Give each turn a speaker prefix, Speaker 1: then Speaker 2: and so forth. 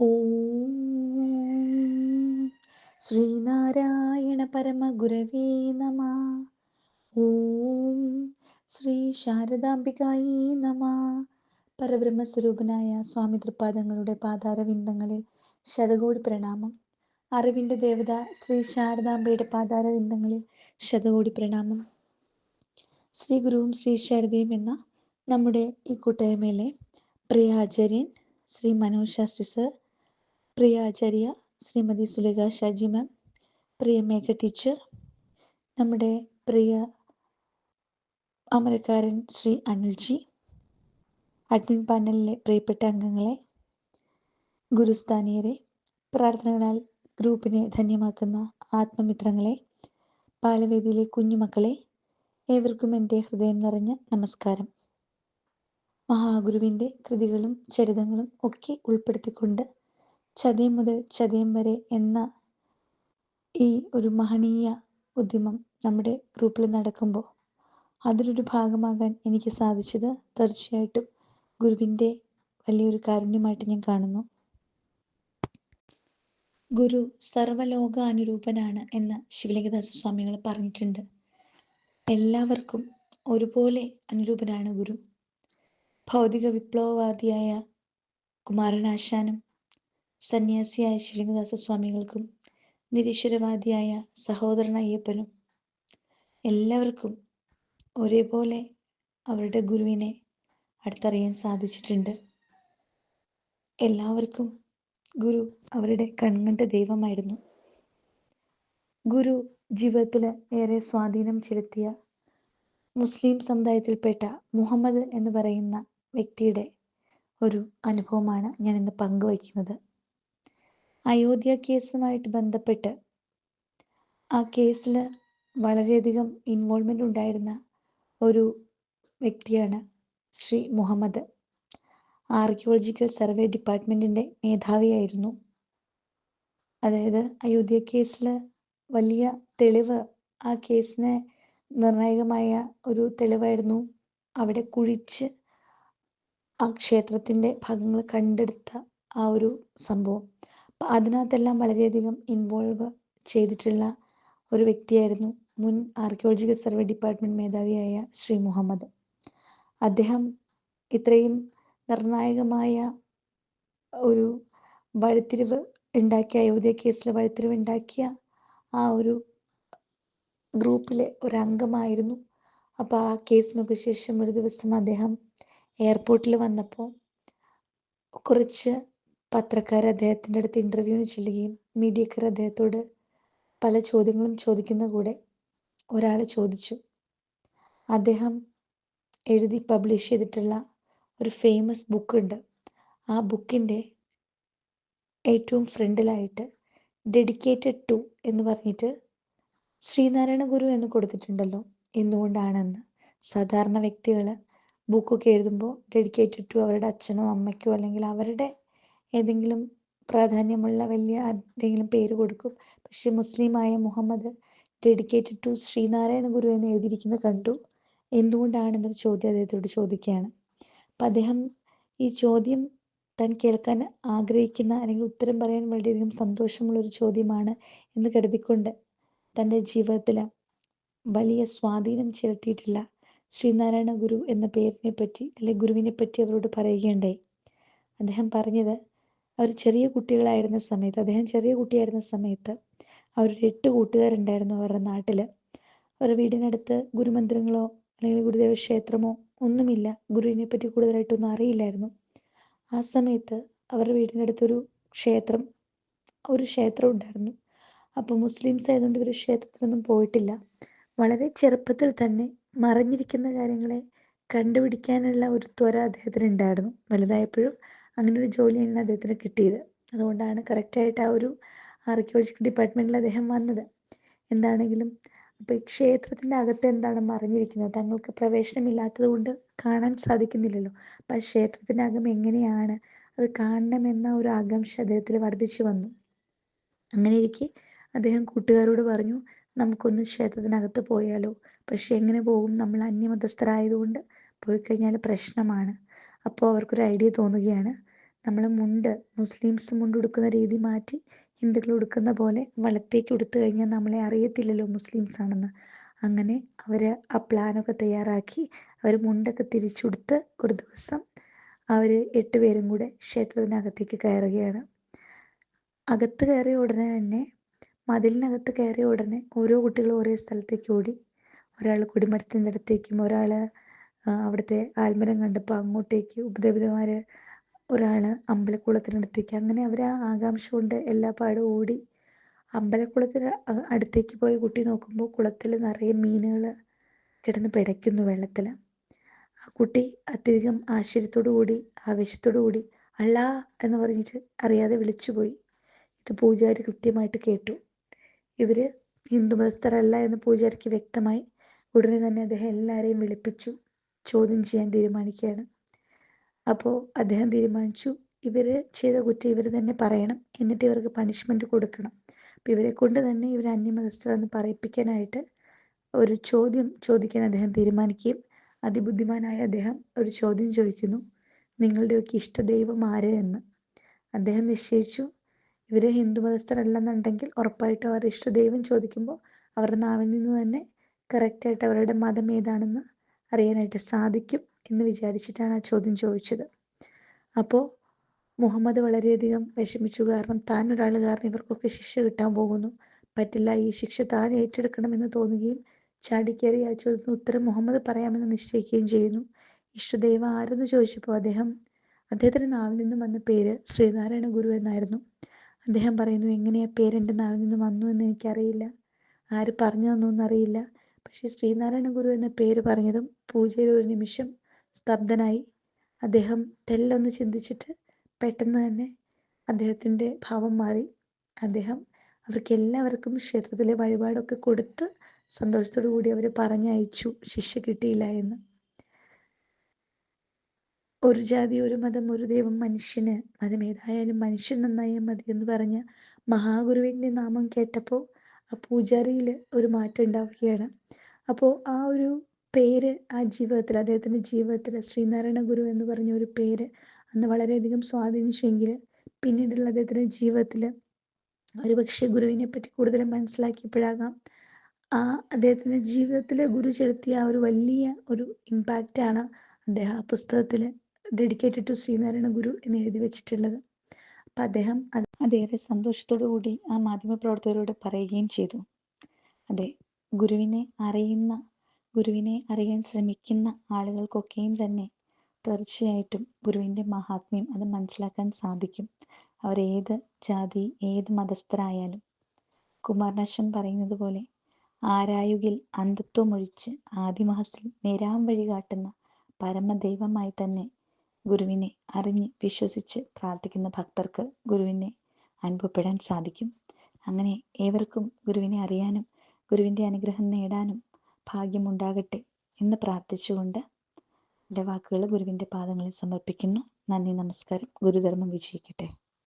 Speaker 1: ഓം ശ്രീനാരായണ പരമഗുരവേ നമ. ഓം ശ്രീ ശാരദാംബികായി നമ. പരബ്രഹ്മസ്വരൂപനായ സ്വാമി തൃപാദങ്ങളുടെ പാതാരവിന്ദങ്ങളിൽ ശതകോടി പ്രണാമം. അറിവിന്റെ ദേവത ശ്രീ ശാരദാംബയുടെ പാതാരവിന്ദങ്ങളിൽ ശതകോടി പ്രണാമം. ശ്രീ ഗുരുവും ശ്രീ ശാരദയും എന്ന നമ്മുടെ ഈ കൂട്ടായ്മയിലെ പ്രിയ ആചാര്യൻ ശ്രീ മനോജ് ശാസ്ത്രി സർ പ്രിയ ആചാര്യ ശ്രീമതി സുലേഖ ഷാജി മാം പ്രിയ മേഘ ടീച്ചർ നമ്മുടെ പ്രിയ അമരക്കാരൻ ശ്രീ അനിൽജി അഡ്മിൻ പാനലിലെ പ്രിയപ്പെട്ട അംഗങ്ങളെ ഗുരുസ്ഥാനീയരെ പ്രാർത്ഥനകളാൽ ഗ്രൂപ്പിനെ ധന്യമാക്കുന്ന ആത്മമിത്രങ്ങളെ ബാലവേദിയിലെ കുഞ്ഞുമക്കളെ ഏവർക്കും എന്റെ ഹൃദയം നിറഞ്ഞ നമസ്കാരം. മഹാഗുരുവിന്റെ കൃതികളും ചരിതങ്ങളും ഒക്കെ ഉൾപ്പെടുത്തിക്കൊണ്ട് ചതയം മുതൽ ചതയം വരെ എന്ന ഈ ഒരു മഹനീയ ഉദ്യമം നമ്മുടെ ഗ്രൂപ്പിൽ നടക്കുമ്പോൾ അതിലൊരു ഭാഗമാകാൻ എനിക്ക് സാധിച്ചത് തീർച്ചയായിട്ടും ഗുരുവിന്റെ വലിയൊരു കാരുണ്യമായിട്ട് ഞാൻ കാണുന്നു. ഗുരു സർവലോക അനുരൂപനാണ് എന്ന് ശിവലിംഗദാസ സ്വാമികൾ പറഞ്ഞിട്ടുണ്ട്. എല്ലാവർക്കും ഒരുപോലെ അനുരൂപനാണ് ഗുരു. ഭൗതിക വിപ്ലവവാദിയായ കുമാരനാശാനും സന്യാസിയായ ശിവലിംഗദാസ സ്വാമികൾക്കും നിരീശ്വരവാദിയായ സഹോദരൻ അയ്യപ്പനും എല്ലാവർക്കും ഒരേപോലെ അവരുടെ ഗുരുവിനെ അടുത്തറിയാൻ സാധിച്ചിട്ടുണ്ട്. എല്ലാവർക്കും ഗുരു അവരുടെ കൺകണ്ട ദൈവമായിരുന്നു. ഗുരു ജീവിതത്തിൽ ഏറെ സ്വാധീനം ചെലുത്തിയ മുസ്ലിം സമുദായത്തിൽപ്പെട്ട മുഹമ്മദ് എന്ന് പറയുന്ന വ്യക്തിയുടെ ഒരു അനുഭവമാണ് ഞാൻ ഇന്ന് പങ്കുവയ്ക്കുന്നത്. അയോധ്യ കേസുമായിട്ട് ബന്ധപ്പെട്ട് ആ കേസിൽ വളരെയധികം ഇൻവോൾവ്മെന്റ് ഉണ്ടായിരുന്ന ഒരു വ്യക്തിയാണ് ശ്രീ മുഹമ്മദ്. ആർക്കിയോളജിക്കൽ സർവേ ഡിപ്പാർട്ട്മെന്റിന്റെ മേധാവിയായിരുന്നു. അതായത് അയോധ്യ കേസിൽ വലിയ തെളിവ് ആ കേസിനെ നിർണായകമായ ഒരു തെളിവായിരുന്നു. അവിടെ കുഴിച്ച് ആ ക്ഷേത്രത്തിന്റെ ഭാഗങ്ങൾ കണ്ടെടുത്ത ആ ഒരു സംഭവം. അപ്പം അതിനകത്തെല്ലാം വളരെയധികം ഇൻവോൾവ് ചെയ്തിട്ടുള്ള ഒരു വ്യക്തിയായിരുന്നു മുൻ ആർക്കിയോളജിക്കൽ സർവേ ഡിപ്പാർട്ട്മെന്റ് മേധാവിയായ ശ്രീ മുഹമ്മദ്. അദ്ദേഹം ഇത്രയും നിർണായകമായ ഒരു വഴിത്തിരിവ് ഉണ്ടാക്കിയ അയോധ്യ കേസിലെ വഴിത്തിരിവ് ഉണ്ടാക്കിയ ആ ഒരു ഗ്രൂപ്പിലെ ഒരംഗമായിരുന്നു അപ്പോൾ ആ കേസിനൊക്കെ ശേഷം ഒരു ദിവസം അദ്ദേഹം എയർപോർട്ടിൽ വന്നപ്പോൾ കുറച്ച് പത്രക്കാർ അദ്ദേഹത്തിന്റെ അടുത്ത് ഇന്റർവ്യൂവിന് ചെല്ലുകയും മീഡിയക്കാർ അദ്ദേഹത്തോട് പല ചോദ്യങ്ങളും ചോദിക്കുന്ന കൂടെ ഒരാൾ ചോദിച്ചു. അദ്ദേഹം എഴുതി പബ്ലിഷ് ചെയ്തിട്ടുള്ള ഒരു ഫേമസ് ബുക്കുണ്ട് ആ ബുക്കിന്റെ ഏറ്റവും ഫ്രണ്ടിലായിട്ട് ഡെഡിക്കേറ്റഡ് ടു എന്ന് പറഞ്ഞിട്ട് ശ്രീനാരായണ ഗുരു എന്ന് കൊടുത്തിട്ടുണ്ടല്ലോ. എന്തുകൊണ്ടാണെന്ന് സാധാരണ വ്യക്തികൾ ബുക്കൊക്കെ എഴുതുമ്പോൾ ഡെഡിക്കേറ്റഡ് ടു അവരുടെ അച്ഛനോ അമ്മയ്ക്കോ അല്ലെങ്കിൽ അവരുടെ ഏതെങ്കിലും പ്രാധാന്യമുള്ള വലിയ എന്തെങ്കിലും പേര് കൊടുക്കും. പക്ഷെ മുസ്ലിമായ മുഹമ്മദ് ഡെഡിക്കേറ്റഡ് ടു ശ്രീനാരായണ ഗുരു എന്ന് എഴുതിയിരിക്കുന്നത് കണ്ടു. എന്തുകൊണ്ടാണെന്നൊരു ചോദ്യം അദ്ദേഹത്തോട് ചോദിക്കുകയാണ്. അപ്പം അദ്ദേഹം ഈ ചോദ്യം താൻ കേൾക്കാൻ ആഗ്രഹിക്കുന്ന അല്ലെങ്കിൽ ഉത്തരം പറയാൻ വളരെയധികം സന്തോഷമുള്ള ഒരു ചോദ്യമാണ് എന്ന് കരുതിക്കൊണ്ട് തന്റെ ജീവിതത്തിൽ വലിയ സ്വാധീനം ചെലുത്തിയിട്ടില്ല ശ്രീനാരായണ ഗുരു എന്ന പേരിനെ പറ്റി അല്ലെങ്കിൽ ഗുരുവിനെ പറ്റി അവരോട് പറയുകയുണ്ടായി. അദ്ദേഹം പറഞ്ഞത് അവർ ചെറിയ കുട്ടികളായിരുന്ന സമയത്ത് അദ്ദേഹം ചെറിയ കുട്ടിയായിരുന്ന സമയത്ത് അവരുടെ എട്ട് കൂട്ടുകാരുണ്ടായിരുന്നു അവരുടെ നാട്ടിൽ അവരുടെ വീടിനടുത്ത് ഗുരുമന്ദിരങ്ങളോ അല്ലെങ്കിൽ ഗുരുദേവ ക്ഷേത്രമോ ഒന്നുമില്ല. ഗുരുവിനെ പറ്റി കൂടുതലായിട്ടൊന്നും അറിയില്ലായിരുന്നു. ആ സമയത്ത് അവരുടെ വീടിന്റെ അടുത്തൊരു ക്ഷേത്രം ഒരു ക്ഷേത്രം ഉണ്ടായിരുന്നു. അപ്പോൾ മുസ്ലിംസ് ആയതുകൊണ്ട് ഇവർ ക്ഷേത്രത്തിലൊന്നും പോയിട്ടില്ല. വളരെ ചെറുപ്പത്തിൽ തന്നെ മറഞ്ഞിരിക്കുന്ന കാര്യങ്ങളെ കണ്ടുപിടിക്കാനുള്ള ഒരു ത്വര അദ്ദേഹത്തിന് ഉണ്ടായിരുന്നു വലുതായപ്പോഴും അങ്ങനെ ഒരു ജോലിയാണ് അദ്ദേഹത്തിന് കിട്ടിയത്. അതുകൊണ്ടാണ് കറക്റ്റായിട്ട് ആ ഒരു ആർക്കിയോളജിക്കൽ ഡിപ്പാർട്ട്മെന്റിൽ അദ്ദേഹം വന്നത്. എന്താണെങ്കിലും അപ്പോൾ ഈ ക്ഷേത്രത്തിന്റെ അകത്ത് എന്താണ് മറിഞ്ഞിരിക്കുന്നത്? തങ്ങൾക്ക് പ്രവേശനമില്ലാത്തത് കൊണ്ട് കാണാൻ സാധിക്കുന്നില്ലല്ലോ. അപ്പം ആ അകം എങ്ങനെയാണ് അത് കാണണമെന്ന ഒരു ആകാംക്ഷ അദ്ദേഹത്തിൽ വർദ്ധിച്ചു വന്നു. അങ്ങനെ ഇരിക്കെ അദ്ദേഹം കൂട്ടുകാരോട് പറഞ്ഞു നമുക്കൊന്ന് ക്ഷേത്രത്തിനകത്ത് പോയാലോ? പക്ഷെ എങ്ങനെ പോകും? നമ്മൾ അന്യമതസ്ഥരായതുകൊണ്ട് പോയി കഴിഞ്ഞാൽ പ്രശ്നമാണ്. അപ്പോൾ അവർക്കൊരു ഐഡിയ തോന്നുകയാണ്. നമ്മൾ മുണ്ട് മുസ്ലിംസ് മുണ്ട് ഉടുക്കുന്ന രീതി മാറ്റി ഹിന്ദുക്കൾ ഉടുക്കുന്ന പോലെ വലത്തേക്ക് ഉടുത്തു കഴിഞ്ഞാൽ നമ്മളെ അറിയത്തില്ലല്ലോ മുസ്ലിംസ് ആണെന്ന്. അങ്ങനെ അവർ ആ പ്ലാനൊക്കെ തയ്യാറാക്കി അവർ മുണ്ടൊക്കെ തിരിച്ചുടുത്ത് ഒരു ദിവസം അവർ എട്ടുപേരും കൂടെ ക്ഷേത്രത്തിനകത്തേക്ക് കയറുകയാണ്. അകത്ത് കയറിയ ഉടനെ തന്നെ മതിലിനകത്ത് കയറിയ ഉടനെ ഓരോ കുട്ടികൾ ഓരോ സ്ഥലത്തേക്ക് ഓടി. ഒരാൾ കുടിമരത്തിന്റെ അടുത്തേക്കും ഒരാൾ അവിടുത്തെ ആൽമരം കണ്ടപ്പോൾ അങ്ങോട്ടേക്ക് ഉപദേവതമാർ ഒരാൾ അമ്പലക്കുളത്തിനടുത്തേക്ക് അങ്ങനെ അവർ ആ ആകാംക്ഷ കൊണ്ട് എല്ലാ പാടും ഓടി അമ്പലക്കുളത്തിന് അടുത്തേക്ക് പോയി കുട്ടി നോക്കുമ്പോൾ കുളത്തിൽ നിറയെ മീനുകൾ കിടന്ന് പിടയ്ക്കുന്നു വെള്ളത്തിൽ ആ കുട്ടി അത്യധികം ആശ്ചര്യത്തോടു കൂടി ആവേശത്തോടു കൂടി അല്ല എന്ന് പറഞ്ഞിട്ട് അറിയാതെ വിളിച്ചുപോയി ഇത് പൂജാരി കൃത്യമായിട്ട് കേട്ടു. ഇവർ ഹിന്ദു മതസ്ഥരല്ല എന്ന് പൂജാരിക്ക് വ്യക്തമായി ഉടനെ തന്നെ അദ്ദേഹം എല്ലാവരെയും വിളിപ്പിച്ചു. ചോദ്യം ചെയ്യാൻ തീരുമാനിക്കുകയാണ്. അപ്പോൾ അദ്ദേഹം തീരുമാനിച്ചു ഇവർ ചെയ്ത കുറ്റം ഇവർ തന്നെ പറയണം എന്നിട്ട് ഇവർക്ക് പണിഷ്മെന്റ് കൊടുക്കണം. അപ്പോൾ ഇവരെ കൊണ്ട് തന്നെ ഇവർ അന്യമതസ്ഥരെന്ന് പറയിപ്പിക്കാനായിട്ട് ഒരു ചോദ്യം ചോദിക്കാൻ അദ്ദേഹം തീരുമാനിക്കുകയും അതിബുദ്ധിമാനായ അദ്ദേഹം ഒരു ചോദ്യം ചോദിക്കുന്നു നിങ്ങളുടെയൊക്കെ ഇഷ്ടദൈവം ആര് എന്ന്? അദ്ദേഹം നിശ്ചയിച്ചു ഇവരെ ഹിന്ദു മതസ്ഥരല്ലെന്നുണ്ടെങ്കിൽ ഉറപ്പായിട്ടും അവരുടെ ഇഷ്ടദൈവം ചോദിക്കുമ്പോൾ അവരുടെ നാവിൽ നിന്ന് തന്നെ കറക്റ്റായിട്ട് അവരുടെ മതം ഏതാണെന്ന് അറിയാനായിട്ട് സാധിക്കും. എന്ന് വിചാരിച്ചിട്ടാണ് ആ ചോദ്യം ചോദിച്ചത്. അപ്പോൾ മുഹമ്മദ് വളരെയധികം വിഷമിച്ചു. കാരണം താൻ ഒരാൾ കാരണം ഇവർക്കൊക്കെ ശിക്ഷ കിട്ടാൻ പോകുന്നു. പറ്റില്ല ഈ ശിക്ഷ താൻ ഏറ്റെടുക്കണമെന്ന് തോന്നുകയും ചാടിക്കേറി ആ ചോദ്യത്തിന് ഉത്തരം മുഹമ്മദ് പറയാമെന്ന് നിശ്ചയിക്കുകയും ചെയ്യുന്നു. ഇഷ്ടദൈവം ആരെന്ന് ചോദിച്ചപ്പോൾ അദ്ദേഹം അദ്ദേഹത്തിന്റെ നാവിൽ നിന്നും വന്ന പേര് ശ്രീനാരായണ ഗുരു എന്നായിരുന്നു. അദ്ദേഹം പറയുന്നു എങ്ങനെയാ പേര് എന്റെ നാവിൽ നിന്ന് വന്നു എന്ന് എനിക്കറിയില്ല. ആര് പറഞ്ഞു തന്നു എന്നറിയില്ല. പക്ഷേ ശ്രീനാരായണ ഗുരു എന്ന പേര് പറഞ്ഞതും പൂജയിൽ ഒരു നിമിഷം സ്തബ്ധനായി. അദ്ദേഹം തെല്ലൊന്ന് ചിന്തിച്ചിട്ട് പെട്ടെന്ന് തന്നെ അദ്ദേഹത്തിന്റെ ഭാവം മാറി. അദ്ദേഹം അവർക്ക് എല്ലാവർക്കും ക്ഷേത്രത്തിലെ വഴിപാടൊക്കെ കൊടുത്ത് സന്തോഷത്തോടു കൂടി അവർ പറഞ്ഞയച്ചു ശിക്ഷ കിട്ടിയില്ല എന്ന്. ഒരു ജാതി ഒരു മതം ഒരു ദൈവം മനുഷ്യന് മതം ഏതായാലും മനുഷ്യൻ നന്നായാൽ മതി എന്ന് പറഞ്ഞ മഹാഗുരുവിന്റെ നാമം കേട്ടപ്പോൾ ആ പൂജാരിയിൽ ഒരു മാറ്റം ഉണ്ടാവുകയാണ്. അപ്പോൾ ആ ഒരു പേര് ആ ജീവിതത്തിൽ അദ്ദേഹത്തിന്റെ ജീവിതത്തിൽ ശ്രീനാരായണ ഗുരു എന്ന് പറഞ്ഞ ഒരു പേര് അന്ന് വളരെയധികം സ്വാധീനിച്ചുവെങ്കിൽ പിന്നീടുള്ള അദ്ദേഹത്തിന്റെ ജീവിതത്തിൽ ഒരുപക്ഷെ ഗുരുവിനെ പറ്റി കൂടുതൽ മനസ്സിലാക്കിയപ്പോഴാകാം. ആ അദ്ദേഹത്തിന്റെ ജീവിതത്തിൽ ഗുരു ചെലുത്തിയ ആ ഒരു വലിയ ഒരു ഇമ്പാക്റ്റാണ് അദ്ദേഹം ആ പുസ്തകത്തിൽ ഡെഡിക്കേറ്റഡ് ടു ശ്രീനാരായണ ഗുരു എന്ന് എഴുതി വെച്ചിട്ടുള്ളത്. അപ്പം അദ്ദേഹം അത് അതേറെ സന്തോഷത്തോടു കൂടി ആ മാധ്യമപ്രവർത്തകരോട് പറയുകയും ചെയ്തു. അതെ ഗുരുവിനെ അറിയുന്ന ഗുരുവിനെ അറിയാൻ ശ്രമിക്കുന്ന ആളുകൾക്കൊക്കെയും തന്നെ തീർച്ചയായിട്ടും ഗുരുവിന്റെ മഹാത്മ്യം അത് മനസ്സിലാക്കാൻ സാധിക്കും. അവരേത് ജാതി ഏത് മതസ്ഥരായാലും. കുമാരനാശൻ പറയുന്നത് പോലെ ആരായുകിൽ അന്ധത്വമൊഴിച്ച് ആദിമഹസിൽ നേരാം വഴി കാട്ടുന്ന പരമദൈവമായി തന്നെ ഗുരുവിനെ അറിഞ്ഞ് വിശ്വസിച്ച് പ്രാർത്ഥിക്കുന്ന ഭക്തർക്ക് ഗുരുവിനെ അനുഭവപ്പെടാൻ സാധിക്കും. അങ്ങനെ ഏവർക്കും ഗുരുവിനെ അറിയാനും ഗുരുവിന്റെ അനുഗ്രഹം നേടാനും ഭാഗ്യമുണ്ടാകട്ടെ എന്ന് പ്രാർത്ഥിച്ചുകൊണ്ട് എന്റെ വാക്കുകൾ ഗുരുവിന്റെ പാദങ്ങളിൽ സമർപ്പിക്കുന്നു. നന്ദി നമസ്കാരം. ഗുരുധർമ്മം വിജയിക്കട്ടെ.